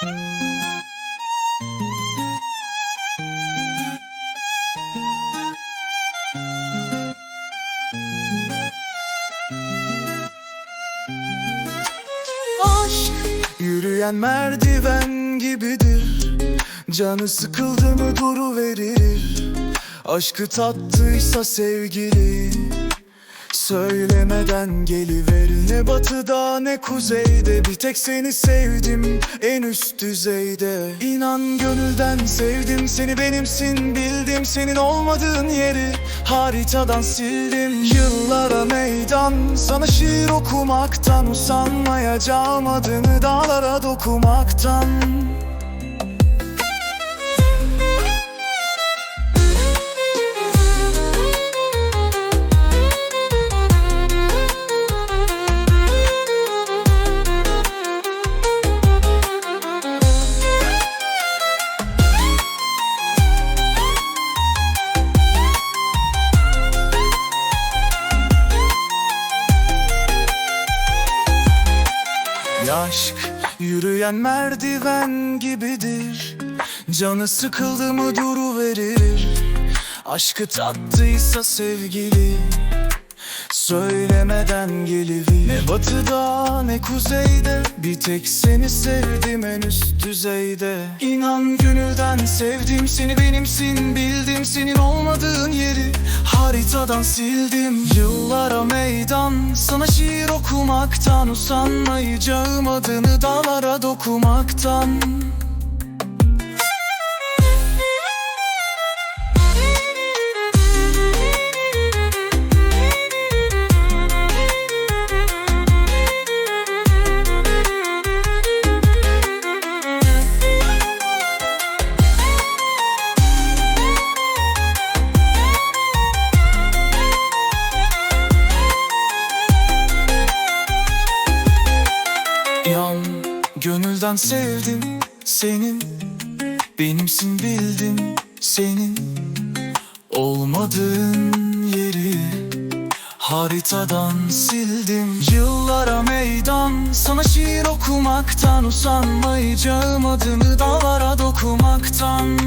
Aşk Yürüyen merdiven gibidir. Canı sıkıldı mı duru verir Aşkı tattıysa sevgili Söylemeden geliverir Ne batıda ne kuzeyde. Bir tek seni sevdim en üst düzeyde. İnan gönülden sevdim seni benimsin Bildim. Senin olmadığın yeri Haritadan sildim. Yıllara meydan Sana şiir okumaktan Usanmayacağım. Adını dağlara dokumaktan Aşk yürüyen merdiven gibidir. Canı sıkıldı mı duru verir Aşkı tattıysa sevgili Söylemeden geliverir Ne batıda ne kuzeyde. Bir tek seni sevdim en üst düzeyde. İnan gönülden sevdim seni benimsin Bildim senin olmadığın yeri. Haritadan sildim Yıllara meydan. Sana şiir okumaktan Usanmayacağım adını dağlara dokumaktan Yan gönülden sevdim senin. Benimsin bildim senin. Olmadığın yeri Haritadan sildim. Yıllara meydan Sana şiir okumaktan Usanmayacağım. Adını dağlara dokumaktan